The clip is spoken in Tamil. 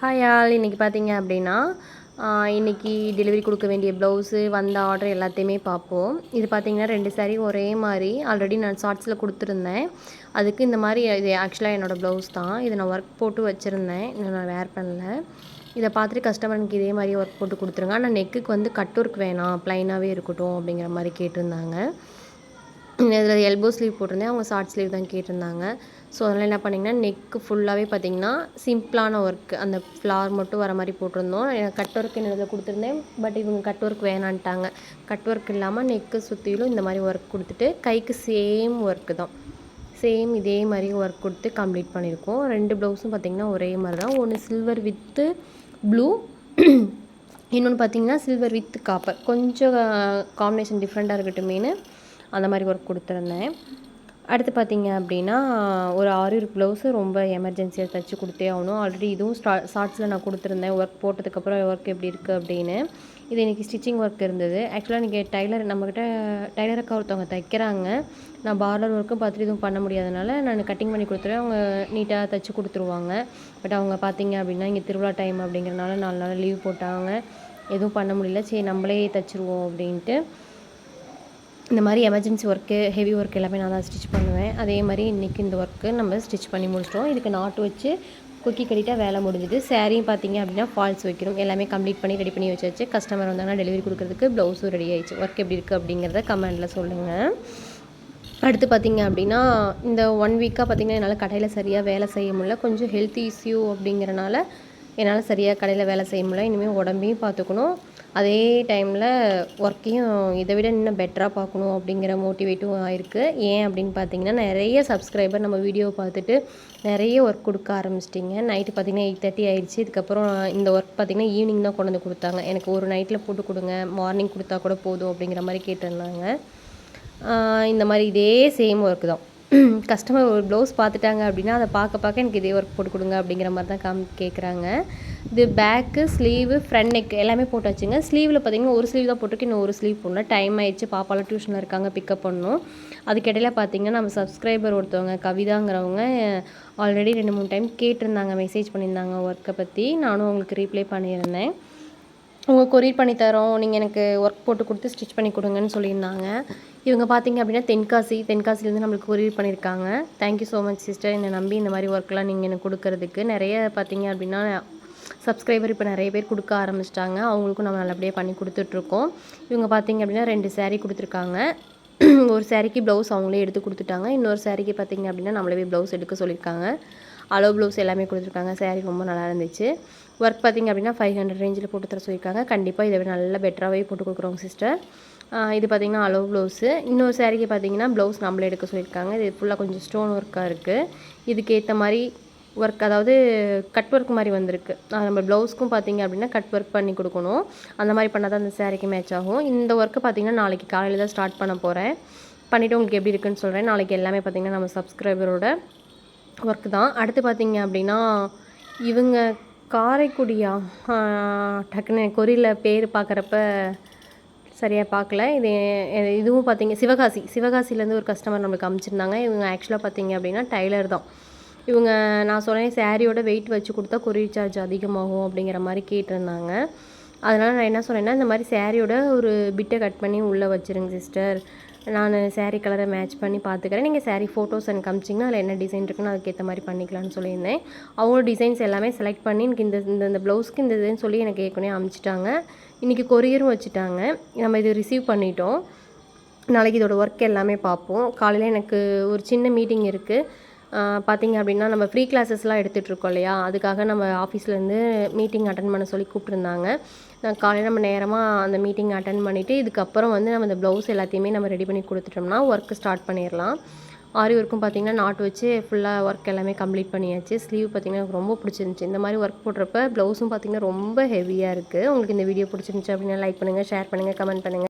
Hi all. இன்றைக்கி பார்த்தீங்க அப்படின்னா இன்றைக்கி டெலிவரி கொடுக்க வேண்டிய ப்ளவுஸு வந்த ஆர்டர் எல்லாத்தையுமே பார்ப்போம். இது பார்த்தீங்கன்னா ரெண்டு சாரீ ஒரே மாதிரி. ஆல்ரெடி நான் ஷார்ட்ஸில் கொடுத்துருந்தேன். அதுக்கு இந்த மாதிரி இது ஆக்சுவலாக என்னோடய ப்ளவுஸ் தான். இதை நான் ஒர்க் போட்டு வச்சுருந்தேன். இன்னும் நான் வேர் பண்ணல. இதை பார்த்துட்டு கஸ்டமருக்கு இதே மாதிரி ஒர்க் போட்டு கொடுத்துருங்க. ஆனால் நெக்குக்கு வந்து கட் ஒர்க் வேணாம். ப்ளைனாகவே இருக்கட்டும் அப்படிங்கிற மாதிரி கேட்டிருந்தாங்க. இதில் எல்போ ஸ்லீவ் போட்டிருந்தேன். அவங்க ஷார்ட் ஸ்லீவ் தான் கேட்டிருந்தாங்க. ஸோ அதனால் என்ன பண்ணிங்கன்னா நெக்கு ஃபுல்லாகவே பார்த்திங்கன்னா சிம்பிளான ஒர்க்கு அந்த ஃப்ளார் மட்டும் வர மாதிரி போட்டிருந்தோம். கட் ஒர்க் என்னதில் கொடுத்துருந்தேன். பட் இவங்க கட் ஒர்க் வேணான்ட்டாங்க. கட் ஒர்க் இல்லாமல் நெக்கு சுற்றிலும் இந்த மாதிரி ஒர்க் கொடுத்துட்டு கைக்கு சேம் ஒர்க்கு தான். சேம் இதே மாதிரி ஒர்க் கொடுத்து கம்ப்ளீட் பண்ணியிருக்கோம். ரெண்டு ப்ளவுஸும் பார்த்திங்கன்னா ஒரே மாதிரி தான். ஒன்று சில்வர் வித்து ப்ளூ இன்னொன்று பார்த்திங்கன்னா சில்வர் வித் காப்பர் கொஞ்சம் காம்பினேஷன் டிஃப்ரெண்ட்டாக இருக்கட்டுமேனு அந்த மாதிரி ஒர்க் கொடுத்துருந்தேன். அடுத்து பார்த்தீங்க அப்படின்னா ஒரு ஆறு ப்ளவுஸு ரொம்ப எமர்ஜென்சியாக தைச்சி கொடுத்தே ஆகணும். ஆல்ரெடி இதுவும் ஸ்டா ஷார்ட்ஸில் நான் கொடுத்துருந்தேன். ஒர்க் போட்டதுக்கப்புறம் ஒர்க் எப்படி இருக்குது அப்படின்னு. இது இன்றைக்கி ஸ்டிச்சிங் ஒர்க் இருந்தது. ஆக்சுவலாக இன்றைக்கி டைலர் நம்மக்கிட்ட டைலர் அக்கா ஒருத்தவங்க தைக்கிறாங்க. நான் பார்லர் ஒர்க்கும் பார்த்துட்டு எதுவும் பண்ண முடியாதனால நான் கட்டிங் பண்ணி கொடுத்துருவேன். அவங்க நீட்டாக தைச்சி கொடுத்துருவாங்க. பட் அவங்க பார்த்தீங்க அப்படின்னா இங்கே திருவிழா டைம் அப்படிங்கிறனால நாலு நாள் லீவ் போட்டாங்க. எதுவும் பண்ண முடியல. சரி நம்மளே தைச்சிருவோம் அப்படின்ட்டு. இந்த மாதிரி எமர்ஜென்சி ஒர்க்கு ஹெவி ஒர்க் எல்லாமே நான் தான் ஸ்டிச் பண்ணுவேன். அதே மாதிரி இன்றைக்கி இந்த ஒர்க்கு நம்ம ஸ்டிச் பண்ணி முடிச்சிட்டோம். இதுக்கு நாட்டு வச்சு குக்கி கட்டிட்டா வேலை முடிஞ்சுது. சேரீயும் பார்த்தீங்க அப்படின்னா ஃபால்ஸ் வைக்கணும். எல்லாமே கம்ப்ளீட் பண்ணி ரெடி பண்ணி வச்சாச்சு. கஸ்டமர் வந்தாங்கன்னா டெலிவரி கொடுக்குறதுக்கு ப்ளவுஸும் ரெடி ஆயிடுச்சு. ஒர்க் எப்படி இருக்குது அப்படிங்கிறத கமெண்டில் சொல்லுங்கள் அடுத்து பார்த்திங்க அப்படின்னா இந்த ஒன் வீக்காக பார்த்திங்கன்னா என்னால் கடையில் சரியாக வேலை செய்ய முடியல. கொஞ்சம் ஹெல்த் இஷ்யூ அப்படிங்கிறனால என்னால் சரியாக கடையில் வேலை செய்ய முடியல இனிமேல் உடம்பையும் பார்த்துக்கணும். அதே டைமில் ஒர்க்கையும் இதை விட இன்னும் பெட்டராக பார்க்கணும் அப்படிங்கிற மோட்டிவேட்டும் ஆயிருக்கு. ஏன் அப்படின்னு பார்த்தீங்கன்னா நிறைய சப்ஸ்கிரைபர் நம்ம வீடியோ பார்த்துட்டு நிறைய ஒர்க் கொடுக்க ஆரம்பிச்சிட்டிங்க. நைட்டு பார்த்திங்கன்னா எயிட் தேர்ட்டி ஆயிடுச்சு. இதுக்கப்புறம் இந்த ஒர்க் பார்த்திங்கன்னா ஈவினிங் தான் கொண்டு வந்து கொடுத்தாங்க. எனக்கு ஒரு நைட்டில் போட்டு கொடுங்க மார்னிங் கொடுத்தா கூட போதும் அப்படிங்கிற மாதிரி கேட்டிருந்தாங்க. இந்த மாதிரி இதே சேம் ஒர்க் தான். கஸ்டமர் ஒரு ப்ளவுஸ் பார்த்துட்டாங்க அப்படின்னா அதை பார்க்க பார்க்க எனக்கு இதே ஒர்க் போட்டு கொடுங்க அப்படிங்கிற மாதிரி தான் காம் கேட்குறாங்க இது பேக்கு ஸ்லீவு ஃப்ரண்ட் நெக் எல்லாமே போட்டு வச்சுங்க. ஸ்லீவில் பார்த்தீங்கன்னா ஒரு ஸ்லீவ் தான் போட்டுருக்கு. இன்னும் ஒரு ஸ்லீவ் போடணும் டைம் ஆயிடுச்சு. பாப்பாலாம் டியூஷனில் இருக்காங்க. பிக்கப் பண்ணணும் அதுக்கிடையில் பார்த்தீங்கன்னா நம்ம சப்ஸ்கிரைபர் ஒருத்தவங்க கவிதாங்கிறவங்க ஆல்ரெடி ரெண்டு மூணு டைம் கேட்டிருந்தாங்க. மெசேஜ் பண்ணியிருந்தாங்க ஒர்க்கை பற்றி நானும் அவங்களுக்கு ரீப்ளை பண்ணியிருந்தேன். உங்கள் கொரியர் பண்ணி தரோம். நீங்கள் எனக்கு ஒர்க் போட்டு கொடுத்து ஸ்டிச் பண்ணி கொடுங்கன்னு சொல்லியிருந்தாங்க. இவங்க பார்த்தீங்க அப்படின்னா தென்காசி தென்காசிலேருந்து நம்மளுக்கு கொரியர் பண்ணியிருக்காங்க. தேங்க்யூ ஸோ மச் சிஸ்டர் என்னை நம்பி இந்த மாதிரி ஒர்க்லாம் நீங்கள் எனக்கு கொடுக்கறதுக்கு. நிறைய பார்த்தீங்க அப்படின்னா சப்ஸ்கிரைபர் இப்போ நிறைய பேர் கொடுக்க ஆரம்பிச்சிட்டாங்க. அவங்களுக்கும் நம்ம நல்லபடியாக பண்ணி கொடுத்துட்ருக்கோம். இவங்க பார்த்தீங்க அப்படின்னா ரெண்டு சேரீ கொடுத்துருக்காங்க. ஒரு சேரீக்கு ப்ளவுஸ் அவங்களே எடுத்து கொடுத்துட்டாங்க. இன்னொரு சேரீக்கு பார்த்தீங்க அப்படின்னா நம்மளவே ப்ளவுஸ் எடுக்க சொல்லியிருக்காங்க. அலோ ப்ளவுஸ் எல்லாமே கொடுத்துருக்காங்க. சேரீ ரொம்ப நல்லா இருந்துச்சு. ஒர்க் பார்த்திங்க அப்படின்னா ஃபைவ் ஹண்ட்ரட் ரேஞ்சில் போட்டு தர சொல்லியிருக்காங்க. கண்டிப்பாக இதை விட நல்லா பெட்டராகவே போட்டு கொடுக்குறோங்க சிஸ்டர் இது பார்த்திங்கன்னா அலோ ப்ளவுஸு இன்னொரு சேரீக்கு பார்த்திங்கன்னா ப்ளவுஸ் நம்மளே எடுக்க சொல்லியிருக்காங்க. இது ஃபுல்லாக கொஞ்சம் ஸ்டோன் ஒர்க்காக இருக்குது இதுக்கேற்ற மாதிரி ஒர்க் அதாவது கட் ஒர்க் மாதிரி வந்திருக்கு. நம்ம ப்ளவுஸ்க்கும் பார்த்திங்க அப்படின்னா கட் ஒர்க் பண்ணி கொடுக்கணும். அந்த மாதிரி பண்ணால் தான் அந்த சேரீக்கு மேட்ச் ஆகும். இந்த ஒர்க்கு பார்த்திங்கன்னா நாளைக்கு காலையில் தான் ஸ்டார்ட் பண்ண போகிறேன் பண்ணிவிட்டு உங்களுக்கு எப்படி இருக்குன்னு சொல்கிறேன் நாளைக்கு எல்லாமே பார்த்திங்கன்னா நம்ம சப்ஸ்கிரைபரோட ஒர்க் தான். அடுத்து பார்த்திங்க அப்படின்னா இவங்க காரைக்குடியா? டக்குன்னு கொரியில் பேர் பார்க்குறப்ப சரியாக பார்க்கல இது இதுவும் பார்த்தீங்க சிவகாசி. சிவகாசிலேருந்து ஒரு கஸ்டமர் நம்மளுக்கு அமைச்சிருந்தாங்க. இவங்க ஆக்சுவலாக பார்த்தீங்க அப்படின்னா டைலர் தான். இவங்க நான் சொன்னேன் சேரீயோட வெயிட் வச்சு கொடுத்தா கொரியர் சார்ஜ் அதிகமாகும் அப்படிங்கிற மாதிரி கேட்டிருந்தாங்க. அதனால் நான் என்ன சொன்னேன்னா இந்த மாதிரி சேரீயோட ஒரு பிட்டை கட் பண்ணி உள்ளே வச்சுருங்க சிஸ்டர் நான் சேரீ கலரை மேட்ச் பண்ணி பார்த்துக்கிறேன். நீங்கள் சேரீ ஃபோட்டோஸ் எனக்கு அமிச்சிங்கன்னா அதில் என்ன டிசைன் இருக்குன்னு அதுக்கேற்ற மாதிரி பண்ணிக்கலாம்னு சொல்லியிருந்தேன். அவங்களோட டிசைன்ஸ் எல்லாமே செலக்ட் பண்ணி எனக்கு இந்த இந்த இந்த ப்ளவுஸ்க்கு இந்த இதுன்னு சொல்லி எனக்கு ஏற்கனவே அமிச்சிட்டாங்க. இன்றைக்கி கொரியரும் வச்சுட்டாங்க. நம்ம இது ரிசீவ் பண்ணிட்டோம். நாளைக்கு இதோட ஒர்க் எல்லாமே பார்ப்போம். காலையில் எனக்கு ஒரு சின்ன மீட்டிங் இருக்குது பார்த்திங்க அப்படின்னா நம்ம ஃப்ரீ கிளாஸஸ்லாம் எடுத்துகிட்ருக்கோம் இல்லையா? அதுக்காக நம்ம ஆஃபீஸ்லேருந்து மீட்டிங் அட்டன் பண்ண சொல்லி கூப்பிட்ருந்தாங்க நான் காலையில் நம்ம நேரமாக அந்த மீட்டிங் அட்டன் பண்ணிவிட்டு இதுக்கப்புறம் வந்து நம்ம இந்த ப்ளவுஸ் எல்லாத்தையுமே நம்ம ரெடி பண்ணி கொடுத்துட்டோம்னா ஒர்க்கு ஸ்டார்ட் பண்ணிடலாம். ஆரி ஒர்க்கும் பார்த்திங்கன்னா நாட்டு வச்சு ஃபுல்லாக ஒர்க் எல்லாமே கம்ப்ளீட் பண்ணியாச்சு. ஸ்லீவ் பார்த்திங்கன்னா எனக்கு ரொம்ப பிடிச்சிருந்துச்சி. இந்த மாதிரி ஒர்க் போடுறப்ப ப்ளவுஸும் பார்த்திங்கன்னா ரொம்ப ஹெவியாக இருக்குது உங்களுக்கு இந்த வீடியோ பிடிச்சிருந்துச்சி அப்படின்னா லைக் பண்ணுங்கள் ஷேர் பண்ணுங்கள் கமெண்ட் பண்ணுங்கள்